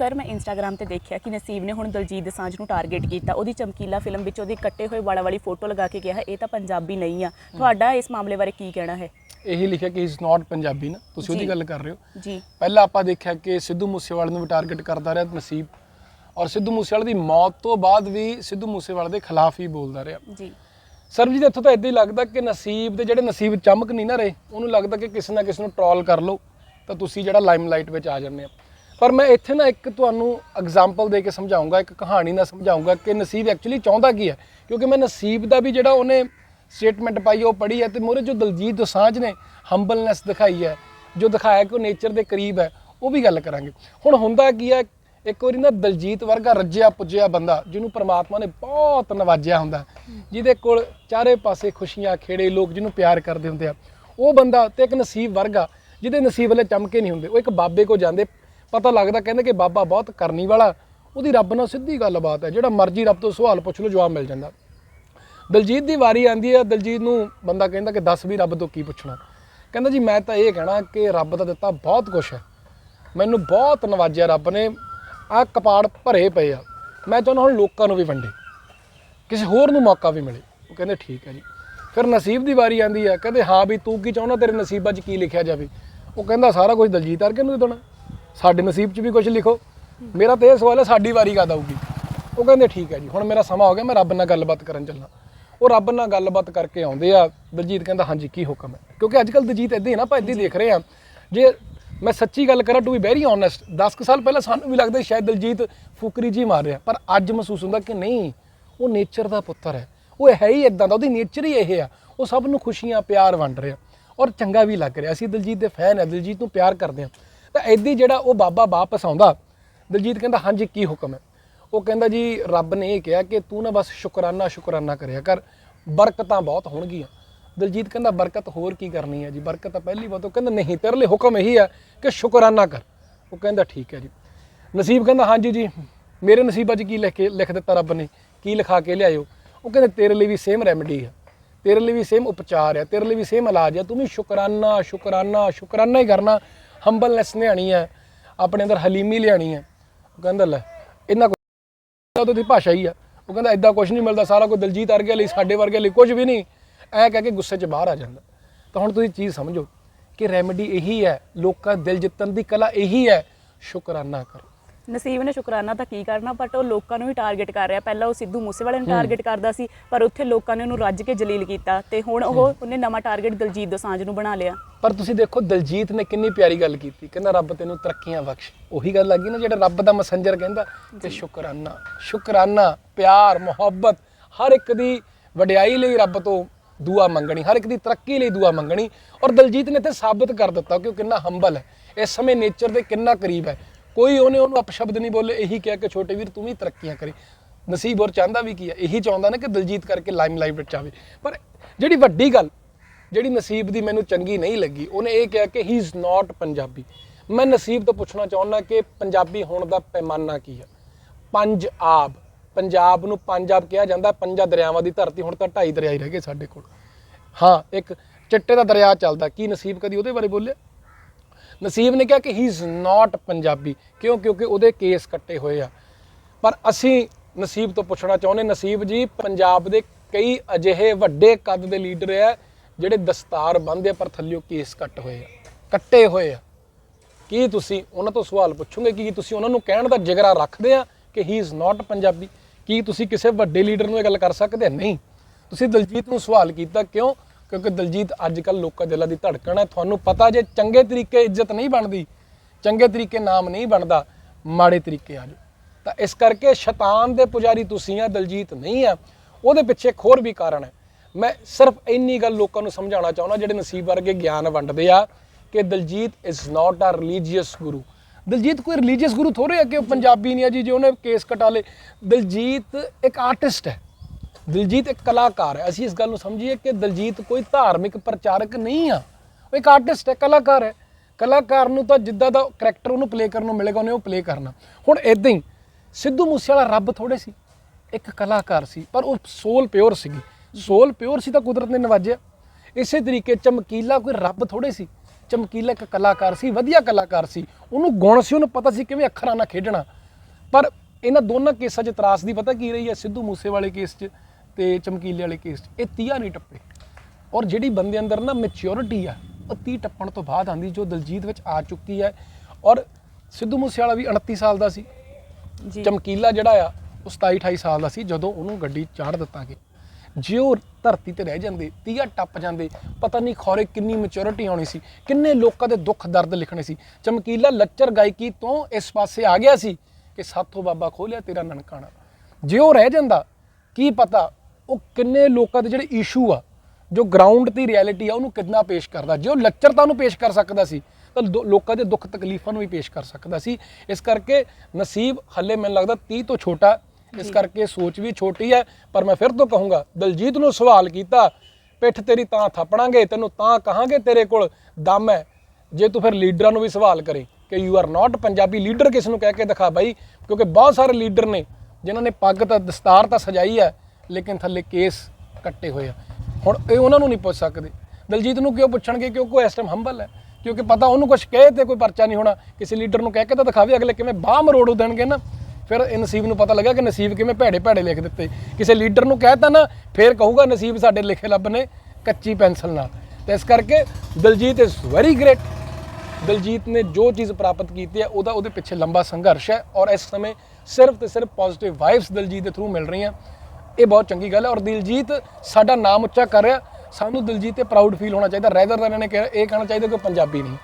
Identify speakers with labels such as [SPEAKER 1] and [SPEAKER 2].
[SPEAKER 1] Sir ਮੈਂ Instagram ਤੇ ਦੇਖਿਆ ਕਿ ਨਸੀਬ ਨੇ ਹੁਣ ਦਲਜੀਤ ਦੋਸਾਂਝ ਨੂੰ ਟਾਰਗੇਟ ਕੀਤਾ। ਉਹਦੀ ਚਮਕੀਲਾ ਫਿਲਮ ਵਿੱਚ ਉਹਦੇ ਕੱਟੇ ਹੋਏ ਵਾਲਾਂ ਵਾਲੀ ਫੋਟੋ ਲਗਾ ਕੇ ਕਿਹਾ ਇਹ ਤਾਂ ਪੰਜਾਬੀ ਨਹੀਂ ਆ। ਤੁਹਾਡਾ ਇਸ ਮਾਮਲੇ ਬਾਰੇ ਕੀ ਕਹਿਣਾ ਹੈ?
[SPEAKER 2] ਇਹੀ ਲਿਖਿਆ ਕਿ ਇਜ਼ ਨਾਟ ਪੰਜਾਬੀ ਨਾ। ਤੁਸੀਂ ਉਹਦੀ। ਗੱਲ ਕਰ ਰਹੇ ਹੋ।
[SPEAKER 1] ਜੀ।
[SPEAKER 2] ਪਹਿਲਾਂ ਆਪਾਂ ਦੇਖਿਆ ਕਿ ਸਿੱਧੂ ਮੂਸੇਵਾਲੇ ਨੂੰ ਵੀ ਟਾਰਗੇਟ ਕਰਦਾ ਰਿਹਾ ਨਸੀਬ। ਔਰ ਸਿੱਧੂ ਮੂਸੇਵਾਲੇ ਦੀ ਮੌਤ ਤੋਂ ਬਾਅਦ ਵੀ ਸਿੱਧੂ ਮੂਸੇਵਾਲੇ ਦੇ ਖਿਲਾਫ ਹੀ ਬੋਲਦਾ ਰਿਹਾ।
[SPEAKER 1] ਜੀ।
[SPEAKER 2] ਸਰਬਜੀਤ ਇੱਥੋਂ ਤਾਂ ਇਦਾਂ ਹੀ ਲੱਗਦਾ ਕਿ ਨਸੀਬ ਦੇ ਜਿਹੜੇ ਨਸੀਬ ਚਮਕ ਨਹੀਂ ਨਾ ਰਹੇ ਉਹਨੂੰ ਲੱਗਦਾ ਕਿ ਕਿਸੇ ਨਾ ਕਿਸੇ ਨੂੰ ਟ੍ਰੋਲ ਕਰ ਲਓ। ਤਾਂ ਤੁਸੀਂ ਜਿਹੜਾ ਲਾਈਮਲਾਈਟ ਵਿੱਚ ਆ ਜਾਂਦੇ ਆ ਪਰ ਮੈਂ ਇੱਥੇ ਨਾ ਇੱਕ ਤੁਹਾਨੂੰ ਐਗਜ਼ਾਮਪਲ ਦੇ ਕੇ ਸਮਝਾਉਂਗਾ, ਇੱਕ ਕਹਾਣੀ ਨਾਲ ਸਮਝਾਉਂਗਾ ਕਿ ਨਸੀਬ ਐਕਚੁਅਲੀ ਚਾਹੁੰਦਾ ਕੀ ਹੈ। ਕਿਉਂਕਿ ਮੈਂ ਨਸੀਬ ਦਾ ਵੀ ਜਿਹੜਾ ਉਹਨੇ ਸਟੇਟਮੈਂਟ ਪਾਈ, ਉਹ ਪੜ੍ਹੀ ਹੈ ਤੇ ਮੋਰੇ ਜੋ ਦਲਜੀਤ ਦੋਸਾਂਝ ਨੇ ਹੰਬਲਨੈਸ ਦਿਖਾਈ ਹੈ, ਜੋ ਦਿਖਾਇਆ ਕਿ ਉਹ ਨੇਚਰ ਦੇ ਕਰੀਬ ਹੈ, ਉਹ ਵੀ ਗੱਲ ਕਰਾਂਗੇ। ਹੁਣ ਹੁੰਦਾ ਕੀ ਹੈ, ਇੱਕ ਵਾਰੀ ਨਾ ਦਲਜੀਤ ਵਰਗਾ ਰੱਜਿਆ ਪੁੱਜਿਆ ਬੰਦਾ, ਜਿਹਨੂੰ ਪ੍ਰਮਾਤਮਾ ਨੇ ਬਹੁਤ ਨਵਾਜਿਆ ਹੁੰਦਾ, ਜਿਹਦੇ ਕੋਲ ਚਾਰੇ ਪਾਸੇ ਖੁਸ਼ੀਆਂ, ਖੇੜੇ, ਲੋਕ ਜਿਹਨੂੰ ਪਿਆਰ ਕਰਦੇ ਹੁੰਦੇ ਆ, ਉਹ ਬੰਦਾ ਤੇ ਇੱਕ ਨਸੀਬ ਵਰਗਾ, ਜਿਹਦੇ ਨਸੀਬ ਵਾਲੇ ਚਮਕੇ ਨਹੀਂ ਹੁੰਦੇ, ਉਹ ਇੱਕ ਬਾਬੇ ਕੋ ਜਾਂਦੇ ਪਤਾ ਲੱਗਦਾ ਕਹਿੰਦੇ ਕਿ ਬਾਬਾ ਬਹੁਤ ਕਰਨੀ ਵਾਲਾ, ਉਹਦੀ ਰੱਬ ਨਾਲ ਸਿੱਧੀ ਗੱਲਬਾਤ ਹੈ, ਜਿਹੜਾ ਮਰਜ਼ੀ ਰੱਬ ਤੋਂ ਸਵਾਲ ਪੁੱਛ ਲਓ, ਜਵਾਬ ਮਿਲ ਜਾਂਦਾ। ਦਲਜੀਤ ਦੀ ਵਾਰੀ ਆਂਦੀ ਹੈ, ਦਲਜੀਤ ਨੂੰ ਬੰਦਾ ਕਹਿੰਦਾ ਕਿ ਦੱਸ ਵੀ ਰੱਬ ਤੋਂ ਕੀ ਪੁੱਛਣਾ। ਕਹਿੰਦਾ ਜੀ, ਮੈਂ ਤਾਂ ਇਹ ਕਹਿਣਾ ਕਿ ਰੱਬ ਦਾ ਦਿੱਤਾ ਬਹੁਤ ਕੁਝ ਹੈ। ਮੈਨੂੰ ਬਹੁਤ ਨਵਾਜਿਆ ਰੱਬ ਨੇ, ਆਹ ਕਪਾੜ ਭਰੇ ਪਏ ਆ। ਮੈਂ ਚਾਹੁੰਦਾ ਹੁਣ ਲੋਕਾਂ ਨੂੰ ਵੀ ਵੰਡੇ, ਕਿਸੇ ਹੋਰ ਨੂੰ ਮੌਕਾ ਵੀ ਮਿਲੇ। ਉਹ ਕਹਿੰਦੇ ਠੀਕ ਹੈ ਜੀ। ਫਿਰ ਨਸੀਬ ਦੀ ਵਾਰੀ ਆਂਦੀ ਆ ਕਹਿੰਦੇ ਹਾਂ ਵੀ ਤੂੰ ਕੀ ਚਾਹੁੰਦਾ, ਤੇਰੇ ਨਸੀਬਾਂ 'ਚ ਕੀ ਲਿਖਿਆ ਜਾਵੇ? ਉਹ ਕਹਿੰਦਾ ਸਾਰਾ ਕੁਝ ਦਲਜੀਤ ਅਰਕੇ ਨੂੰ ਦੇ ਦੇਣਾ। ਸਾਡੇ ਨਸੀਬ 'ਚ ਵੀ ਕੁਝ ਲਿਖੋ। ਮੇਰਾ ਤਾਂ ਇਹ ਸਵਾਲ ਹੈ, ਸਾਡੀ ਵਾਰੀ ਕਦ ਆਊਗੀ? ਉਹ ਕਹਿੰਦੇ, ਠੀਕ ਹੈ ਜੀ, ਹੁਣ ਮੇਰਾ ਸਮਾਂ ਹੋ ਗਿਆ, ਮੈਂ ਰੱਬ ਨਾਲ ਗੱਲਬਾਤ ਕਰਨ ਚੱਲਣਾ ਉਹ ਰੱਬ ਨਾਲ ਗੱਲਬਾਤ ਕਰਕੇ ਆਉਂਦੇ ਆ। ਦਲਜੀਤ ਕਹਿੰਦਾ, ਹਾਂਜੀ, ਕੀ ਹੁਕਮ ਹੈ? ਕਿਉਂਕਿ ਅੱਜ ਕੱਲ ਦਲਜੀਤ ਇਦਾਂ ਹੀ ਨਾ, ਆਪਾਂ ਇਦਾਂ ਦੇਖ ਰਹੇ ਆ। ਜੇ ਮੈਂ ਸੱਚੀ ਗੱਲ ਕਰਾਂ ਟੂ ਬੀ ਵੈਰੀ ਓਨੈਸਟ 10 ਕੁ ਸਾਲ ਪਹਿਲਾਂ ਸਾਨੂੰ ਵੀ ਲੱਗਦਾ ਸ਼ਾਇਦ ਦਲਜੀਤ ਫੁਕਰੀ ਜੀ ਮਾਰ ਰਿਹਾ, ਪਰ ਅੱਜ ਮਹਿਸੂਸ ਹੁੰਦਾ ਕਿ ਨਹੀਂ, ਉਹ ਨੇਚਰ ਦਾ ਪੁੱਤਰ ਹੈ। ਉਹ ਹੈ ਹੀ ਇਦਾਂ ਦਾ, ਉਹਦੀ ਨੇਚਰ ਹੀ ਇਹ ਆ। ਉਹ ਸਭ ਨੂੰ ਖੁਸ਼ੀਆਂ, ਪਿਆਰ ਵੰਡ ਰਿਹਾ। ਔਰ ਚੰਗਾ ਵੀ ਲੱਗ ਰਿਹਾ। ਅਸੀਂ ਦਲਜੀਤ ਦੇ ਫੈਨ ਆ, ਦਲਜੀਤ ਨੂੰ ਪਿਆਰ ਕਰਦੇ ਆ। ਤਾਂ ਐਦੀ ਜਿਹੜਾ ਉਹ ਬਾਬਾ ਵਾਪਸ ਆਉਂਦਾ, ਦਲਜੀਤ ਕਹਿੰਦਾ, ਹਾਂਜੀ, ਕੀ ਹੁਕਮ ਹੈ? ਉਹ ਕਹਿੰਦਾ, ਜੀ, ਰੱਬ ਨੇ ਇਹ ਕਿਹਾ ਕਿ ਤੂੰ ਨਾ ਬਸ ਸ਼ੁਕਰਾਨਾ ਸ਼ੁਕਰਾਨਾ ਕਰਿਆ ਕਰ, ਬਰਕਤਾਂ ਬਹੁਤ ਹੋਣਗੀਆਂ। ਦਲਜੀਤ ਕਹਿੰਦਾ, ਬਰਕਤ ਹੋਰ ਕੀ ਕਰਨੀ ਹੈ ਜੀ? ਬਰਕਤ ਤਾਂ ਪਹਿਲੀ ਵਾਰ ਉਹ ਕਹਿੰਦਾ, ਨਹੀਂ, ਤੇਰੇ ਲਈ ਹੁਕਮ ਇਹੀ ਹੈ ਕਿ ਸ਼ੁਕਰਾਨਾ ਕਰ। ਉਹ ਕਹਿੰਦਾ, ਠੀਕ ਹੈ ਜੀ। ਨਸੀਬ ਕਹਿੰਦਾ, ਹਾਂਜੀ ਜੀ, ਮੇਰੇ ਨਸੀਬਾਂ 'ਚ ਕੀ ਲਿਖ ਕੇ, ਲਿਖ ਦਿੱਤਾ ਰੱਬ ਨੇ? ਕੀ ਲਿਖਾ ਕੇ ਲਿਆਇਓ? ਉਹ ਕਹਿੰਦੇ, ਤੇਰੇ ਲਈ ਵੀ ਸੇਮ ਰੈਮਡੀ ਹੈ। ਤੇਰੇ ਲਈ ਵੀ ਸੇਮ ਉਪਚਾਰ ਹੈ। ਤੇਰੇ ਲਈ ਵੀ ਸੇਮ ਇਲਾਜ ਹੈ। ਤੂੰ ਵੀ ਸ਼ੁਕਰਾਨਾ ਸ਼ੁਕਰਾਨਾ ਸ਼ੁਕਰਾਨਾ ਹੀ ਕਰਨਾ। ਹੰਬਲਨੈਸ ਲਿਆਣੀ ਹੈ, ਆਪਣੇ ਅੰਦਰ ਹਲੀਮੀ ਲਿਆਣੀ ਹੈ। ਉਹ ਕਹਿੰਦਾ, ਲੈ ਇਹਨਾਂ ਕੋਲ ਉਹਦੀ ਭਾਸ਼ਾ ਹੀ ਆ। ਉਹ ਕਹਿੰਦਾ ਐਦਾਂ ਕੁਝ ਨਹੀਂ ਮਿਲਦਾ, ਸਾਰਾ ਕੁਝ ਦਲਜੀਤ ਵਰਗੇ ਲਈ, ਸਾਡੇ ਵਰਗੇ ਲਈ ਕੁਝ ਵੀ ਨਹੀਂ। ਐ ਕਹਿ ਕੇ ਗੁੱਸੇ 'ਚ ਬਾਹਰ ਆ ਜਾਂਦਾ। ਤਾਂ ਹੁਣ ਤੁਸੀਂ ਚੀਜ਼ ਸਮਝੋ ਕਿ ਰੈਮੇਡੀ ਇਹੀ ਹੈ, ਲੋਕਾਂ ਦਿਲ ਜਿੱਤਣ ਦੀ ਕਲਾ ਇਹੀ ਹੈ, ਸ਼ੁਕਰਾਨਾ ਕਰੋ।
[SPEAKER 1] ਨਸੀਬ ਨੇ ਸ਼ੁਕਰਾਨਾ ਤਾਂ ਕੀ ਕਰਨਾ ਬਟ ਉਹ ਲੋਕਾਂ ਨੂੰ ਵੀ ਟਾਰਗੇਟ ਕਰ ਰਿਹਾ। ਪਹਿਲਾਂ ਉਹ ਸਿੱਧੂ ਮੂਸੇਵਾਲੇ ਨੂੰ ਟਾਰਗੇਟ ਕਰਦਾ ਸੀ ਪਰ ਉੱਥੇ ਲੋਕਾਂ ਨੇ ਉਹਨੂੰ ਰੱਜ ਕੇ ਜਲੀਲ ਕੀਤਾ ਤੇ ਹੁਣ ਉਹ ਉਹਨੇ ਨਵਾਂ ਟਾਰਗੇਟ ਦਲਜੀਤ ਦੋਸਾਂਝ ਨੂੰ ਬਣਾ ਲਿਆ।
[SPEAKER 2] ਪਰ ਤੁਸੀਂ ਦੇਖੋ ਦਲਜੀਤ ਨੇ ਕਿੰਨੀ ਪਿਆਰੀ ਗੱਲ ਕੀਤੀ ਕਹਿੰਦਾ ਰੱਬ ਤੈਨੂੰ ਤਰੱਕੀਆਂ ਬਖਸ਼। ਉਹੀ ਗੱਲ ਲੱਗੀ ਨਾ ਜਿਹੜਾ ਰੱਬ ਦਾ ਮਸੰਜਰ ਕਹਿੰਦਾ ਕਿ ਸ਼ੁਕਰਾਨਾ ਸ਼ੁਕਰਾਨਾ ਪਿਆਰ ਮੁਹੱਬਤ ਹਰ ਇੱਕ ਦੀ ਵਡਿਆਈ ਲਈ ਰੱਬ ਤੋਂ ਦੁਆ ਮੰਗਣੀ ਹਰ ਇੱਕ ਦੀ ਤਰੱਕੀ ਲਈ ਦੁਆ ਮੰਗਣੀ। ਔਰ ਦਲਜੀਤ ਨੇ ਤੇ ਸਾਬਤ ਕਰ ਦਿੱਤਾ ਕਿ ਉਹ ਕਿੰਨਾ ਹੰਬਲ ਹੈ। ਇਸ ਸਮੇਂ ਨੇਚਰ ਦੇ ਕਿੰਨਾ ਕਰੀਬ ਹੈ। ਕੋਈ ਉਹਨੇ ਉਹਨੂੰ ਅਪਸ਼ਬਦ ਨਹੀਂ ਬੋਲੇ, ਇਹੀ ਕਿਹਾ ਕਿ ਛੋਟੇ ਵੀਰ ਤੂੰ ਵੀ ਤਰੱਕੀਆਂ ਕਰੇ। ਨਸੀਬ ਹੋਰ ਚਾਹੁੰਦਾ ਵੀ ਕੀ ਹੈ? ਇਹੀ ਚਾਹੁੰਦਾ ਨਾ ਕਿ ਦਿਲਜੀਤ ਕਰਕੇ ਲਾਈਮਲਾਈਟ ਵਿੱਚ ਆਵੇ। ਪਰ ਜਿਹੜੀ ਵੱਡੀ ਗੱਲ, ਜਿਹੜੀ ਨਸੀਬ ਦੀ ਮੈਨੂੰ ਚੰਗੀ ਨਹੀਂ ਲੱਗੀ, ਉਹਨੇ ਇਹ ਕਿਹਾ ਕਿ ਹੀ ਇਜ਼ ਨਾਟ ਪੰਜਾਬੀ। ਮੈਂ ਨਸੀਬ ਤੋਂ ਪੁੱਛਣਾ ਚਾਹੁੰਦਾ ਕਿ ਪੰਜਾਬੀ ਹੋਣ ਦਾ ਪੈਮਾਨਾ ਕੀ ਹੈ? ਪੰਜ ਆਬ। ਪੰਜਾਬ ਨੂੰ ਪੰਜ ਆਬ ਕਿਹਾ ਜਾਂਦਾ, ਪੰਜਾਂ ਦਰਿਆਵਾਂ ਦੀ ਧਰਤੀ ਹੁਣ ਤਾਂ ਢਾਈ ਦਰਿਆ ਹੀ ਰਹਿ ਗਏ ਸਾਡੇ ਕੋਲ। ਹਾਂ, ਇੱਕ ਚਿੱਟੇ ਦਾ ਦਰਿਆ ਚੱਲਦਾ। ਕੀ ਨਸੀਬ ਕਦੀ ਉਹਦੇ ਬਾਰੇ ਬੋਲਿਆ? ਨਸੀਬ ਨੇ ਕਿਹਾ ਕਿ ਹੀ ਇਜ਼ ਨਾਟ ਪੰਜਾਬੀ, ਕਿਉਂ? ਕਿਉਂਕਿ ਉਹਦੇ ਕੇਸ ਕੱਟੇ ਹੋਏ ਆ। ਪਰ ਅਸੀਂ ਨਸੀਬ ਤੋਂ ਪੁੱਛਣਾ ਚਾਹੁੰਦੇ, ਨਸੀਬ ਜੀ, ਪੰਜਾਬ ਦੇ ਕਈ ਅਜਿਹੇ ਵੱਡੇ ਕੱਦ ਦੇ ਲੀਡਰ ਆ, ਜਿਹੜੇ ਦਸਤਾਰ ਬੰਨ੍ਹਦੇ ਆ, ਪਰ ਥੱਲਿਓ ਕੇਸ ਕੱਟ ਹੋਏ ਆ, ਕੱਟੇ ਹੋਏ ਆ। ਕੀ ਤੁਸੀਂ ਉਹਨਾਂ ਤੋਂ ਸਵਾਲ ਪੁੱਛੋਗੇ? ਕਿ ਕੀ ਤੁਸੀਂ ਉਹਨਾਂ ਨੂੰ ਕਹਿਣ ਦਾ ਜਿਗਰਾ ਰੱਖਦੇ ਆ ਕਿ ਹੀ ਇਜ਼ ਨਾਟ ਪੰਜਾਬੀ? ਕੀ ਤੁਸੀਂ ਕਿਸੇ ਵੱਡੇ ਲੀਡਰ ਨੂੰ ਇਹ ਗੱਲ ਕਰ ਸਕਦੇ? ਨਹੀਂ। ਤੁਸੀਂ ਦਲਜੀਤ ਨੂੰ ਸਵਾਲ ਕੀਤਾ, ਕਿਉਂ? ਕਿਉਂਕਿ ਦਲਜੀਤ ਅੱਜ ਕੱਲ ਲੋਕਾਂ ਦਿਲਾਂ ਦੀ ਧੜਕਣ ਹੈ। ਤੁਹਾਨੂੰ ਪਤਾ ਜੇ ਚੰਗੇ ਤਰੀਕੇ ਇੱਜ਼ਤ ਨਹੀਂ ਬਣਦੀ, ਚੰਗੇ ਤਰੀਕੇ ਨਾਮ ਨਹੀਂ ਬਣਦਾ, ਮਾੜੇ ਤਰੀਕੇ ਆ ਜਾਓ। ਤਾਂ ਇਸ ਕਰਕੇ ਸ਼ੈਤਾਨ ਦੇ ਪੁਜਾਰੀ ਤੁਸੀਂ ਆ, ਦਲਜੀਤ ਨਹੀਂ ਆ, ਉਹਦੇ ਪਿੱਛੇ ਇੱਕ ਹੋਰ ਵੀ ਕਾਰਨ ਹੈ। ਮੈਂ ਸਿਰਫ ਇੰਨੀ ਗੱਲ ਲੋਕਾਂ ਨੂੰ ਸਮਝਾਉਣਾ ਚਾਹੁੰਦਾ, ਜਿਹੜੇ ਨਸੀਬ ਵਰਗੇ ਗਿਆਨ ਵੰਡਦੇ ਆ ਕਿ Diljit is not a religious guru Diljit ਕੋਈ ਰਿਲੀਜੀਅਸ ਗੁਰੂ ਥੋੜੇ ਆ ਕਿ ਉਹ ਪੰਜਾਬੀ ਨਹੀਂ ਆ ਜੀ, ਜੇ ਉਹਨੇ ਕੇਸ ਕਟਾ ਲੇ ਦਲਜੀਤ ਇੱਕ ਆਰਟਿਸਟ ਹੈ। ਦਿਲਜੀਤ ਇੱਕ ਕਲਾਕਾਰ ਹੈ। ਅਸੀਂ ਇਸ ਗੱਲ ਨੂੰ ਸਮਝੀਏ ਕਿ ਦਿਲਜੀਤ ਕੋਈ ਧਾਰਮਿਕ ਪ੍ਰਚਾਰਕ ਨਹੀਂ ਆ। ਉਹ ਇੱਕ ਆਰਟਿਸਟ ਹੈ, ਕਲਾਕਾਰ ਹੈ। ਕਲਾਕਾਰ ਨੂੰ ਤਾਂ ਜਿੱਦਾਂ ਦਾ ਕਰੈਕਟਰ ਉਹਨੂੰ ਪਲੇ ਕਰਨ ਨੂੰ ਮਿਲੇਗਾ, ਉਹਨੇ ਉਹ ਪਲੇ ਕਰਨਾ। ਹੁਣ ਇਦਾਂ ਹੀ ਸਿੱਧੂ ਮੂਸੇਵਾਲਾ ਰੱਬ ਥੋੜੇ ਸੀ, ਇੱਕ ਕਲਾਕਾਰ ਸੀ, ਪਰ ਉਹ ਸੋਲ ਪਿਓਰ ਸੀਗੀ। ਸੋਲ ਪਿਓਰ ਸੀ ਤਾਂ ਕੁਦਰਤ ਨੇ ਨਵਾਜਿਆ। ਇਸੇ ਤਰੀਕੇ ਚਮਕੀਲਾ ਕੋਈ ਰੱਬ ਥੋੜੇ ਸੀ। ਚਮਕੀਲਾ ਇੱਕ ਕਲਾਕਾਰ ਸੀ, ਵਧੀਆ ਕਲਾਕਾਰ ਸੀ। ਉਹਨੂੰ ਗੁਣ ਸੀ, ਉਹਨੂੰ ਪਤਾ ਸੀ ਕਿਵੇਂ ਅੱਖਰਾਂ ਨਾਲ ਖੇਡਣਾ। ਪਰ ਇਹਨਾਂ ਦੋਨਾਂ ਕੇਸਾਂ 'ਚ ਤਰਾਸਦੀ ਪਤਾ ਕੀ ਰਹੀ ਹੈ? ਸਿੱਧੂ ਮੂਸੇਵਾਲੇ ਕੇਸ 'ਚ ਤੇ ਚਮਕੀਲੇ ਵਾਲੇ ਕੇਸ 'ਚ ਇਹ ਤੀਆ ਨਹੀਂ ਟੱਪੇ। ਔਰ ਜਿਹੜੀ ਬੰਦੇ ਅੰਦਰ ਨਾ ਮੈਚਿਓਰਿਟੀ ਆ ਉਹ 30 ਟੱਪਣ ਤੋਂ ਬਾਅਦ ਆਂਦੀ ਜੋ ਦਲਜੀਤ ਵਿੱਚ ਆ ਚੁੱਕੀ ਹੈ। ਔਰ ਸਿੱਧੂ ਮੂਸੇ ਵਾਲਾ ਵੀ 29 ਸਾਲ ਦਾ ਸੀ।
[SPEAKER 1] ਜੀ।
[SPEAKER 2] ਚਮਕੀਲਾ ਜਿਹੜਾ ਆ ਉਹ 27 28 ਸਾਲ ਦਾ ਸੀ ਜਦੋਂ ਉਹਨੂੰ ਗੱਡੀ ਚਾੜ ਦਿੱਤਾ ਗਿਆ ਜੇ ਉਹ ਧਰਤੀ ਤੇ ਰਹਿ ਜਾਂਦੇ ਤੀਆ ਟੱਪ ਜਾਂਦੇ ਪਤਾ ਨਹੀਂ ਖੌਰੇ ਕਿੰਨੀ ਮੈਚੁਰਿਟੀ ਆਉਣੀ ਸੀ ਕਿੰਨੇ ਲੋਕਾਂ ਦੇ ਦੁੱਖ ਦਰਦ ਲਿਖਣੇ ਸੀ। ਚਮਕੀਲਾ ਲੱਚਰ ਗਾਇਕੀ ਤੋਂ ਇਸ ਪਾਸੇ ਆ ਗਿਆ ਸੀ ਕਿ ਸਾਥੋਂ ਬਾਬਾ ਖੋਲਿਆ ਤੇਰਾ ਨਨਕਾਣਾ। ਜੇ ਉਹ ਰਹਿ ਜਾਂਦਾ ਕੀ ਪਤਾ ਉਹ ਕਿੰਨੇ ਲੋਕਾਂ ਦੇ ਜਿਹੜੇ ਇਸ਼ੂ ਆ ਜੋ ਗਰਾਊਂਡ ਦੀ ਰਿਐਲਿਟੀ ਆ ਉਹਨੂੰ ਕਿੰਨਾ ਪੇਸ਼ ਕਰਦਾ? ਜੇ ਉਹ ਲੱਚਰਤਾ ਨੂੰ ਪੇਸ਼ ਕਰ ਸਕਦਾ ਸੀ ਤਾਂ ਲੋਕਾਂ ਦੇ ਦੁੱਖ ਤਕਲੀਫਾਂ ਨੂੰ ਵੀ ਪੇਸ਼ ਕਰ ਸਕਦਾ ਸੀ। ਇਸ ਕਰਕੇ ਨਸੀਬ ਹੱਲੇ ਮੈਨੂੰ ਲੱਗਦਾ 30 ਤੋਂ ਛੋਟਾ ਇਸ ਕਰਕੇ ਸੋਚ ਵੀ ਛੋਟੀ ਹੈ ਪਰ ਮੈਂ ਫਿਰ ਤੋਂ ਕਹੂੰਗਾ ਦਲਜੀਤ ਨੂੰ ਸਵਾਲ ਕੀਤਾ ਪਿੱਠ ਤੇਰੀ ਤਾਂ ਥਾਪਣਾਂਗੇ ਤੈਨੂੰ ਤਾਂ ਕਹਾਂਗੇ ਤੇਰੇ ਕੋਲ ਦਮ ਹੈ। ਜੇ ਤੂੰ ਫਿਰ ਲੀਡਰਾਂ ਨੂੰ ਵੀ ਸਵਾਲ ਕਰੇ ਕਿ you are not Punjabi leader ਕਿਸ ਨੂੰ ਕਹਿ ਕੇ ਦਿਖਾ ਬਾਈ? ਕਿਉਂਕਿ ਬਹੁਤ ਸਾਰੇ ਲੀਡਰ ਨੇ ਜਿਨ੍ਹਾਂ ਨੇ ਪੱਗ ਤਾਂ ਦਸਤਾਰ ਤਾਂ ਸਜਾਈ ਹੈ ਲੇਕਿਨ ਥੱਲੇ ਕੇਸ ਕੱਟੇ ਹੋਏ ਆ। ਹੁਣ ਇਹ ਉਹਨਾਂ ਨੂੰ ਨਹੀਂ ਪੁੱਛ ਸਕਦੇ। ਦਲਜੀਤ ਨੂੰ ਕਿਉਂ ਪੁੱਛਣਗੇ? ਕਿਉਂਕਿ ਉਹ ਇਸ ਟਾਈਮ ਹੰਬਲ ਹੈ। ਕਿਉਂਕਿ ਪਤਾ ਉਹਨੂੰ ਕੁਝ ਕਹੇ ਤੇ ਕੋਈ ਪਰਚਾ ਨਹੀਂ ਹੋਣਾ। ਕਿਸੇ ਲੀਡਰ ਨੂੰ ਕਹਿ ਕੇ ਤਾਂ ਦਿਖਾਵੇ ਅਗਲੇ ਕਿਵੇਂ ਬਾਹ ਮਰੋੜ ਦੇਣਗੇ ਨਾ। ਫਿਰ ਇਹ ਨਸੀਬ ਨੂੰ ਪਤਾ ਲੱਗਾ ਕਿ ਨਸੀਬ ਕਿਵੇਂ ਭੈੜੇ ਭੈੜੇ ਲਿਖ ਦਿੱਤੇ। ਕਿਸੇ ਲੀਡਰ ਨੂੰ ਕਹਿਤਾ ਨਾ, ਫਿਰ ਕਹੂਗਾ ਨਸੀਬ ਸਾਡੇ ਲਿਖੇ ਲੱਭ ਨੇ ਕੱਚੀ ਪੈਨਸਲ ਨਾਲ। ਤੇ ਇਸ ਕਰਕੇ Diljit is very great Diljit ਨੇ ਜੋ ਚੀਜ਼ ਪ੍ਰਾਪਤ ਕੀਤੀ ਹੈ, ਉਹਦਾ ਉਹਦੇ ਪਿੱਛੇ ਲੰਬਾ ਸੰਘਰਸ਼ ਹੈ। ਔਰ ਇਸ ਸਮੇਂ ਸਿਰਫ ਤੇ ਸਿਰਫ ਪੋਜ਼ਿਟਿਵ ਵਾਈਬਸ ਦਲਜੀਤ ਦੇ ਥਰੂ ਮਿਲ ਰਹੀਆਂ। ਇਹ ਬਹੁਤ ਚੰਗੀ ਗੱਲ ਹੈ ਔਰ ਦਿਲਜੀਤ ਸਾਡਾ ਨਾਮ ਉੱਚਾ ਕਰ ਰਿਹਾ। ਸਾਨੂੰ ਦਿਲਜੀਤ ਤੇ ਪ੍ਰਾਊਡ ਫੀਲ ਹੋਣਾ ਚਾਹੀਦਾ ਰੈਦਰ ਦੈਨ ਇਹਨੇ ਕਿਹਾ- ਇਹ ਕਹਿਣਾ ਚਾਹੀਦਾ ਕਿ ਉਹ ਪੰਜਾਬੀ ਨਹੀਂ।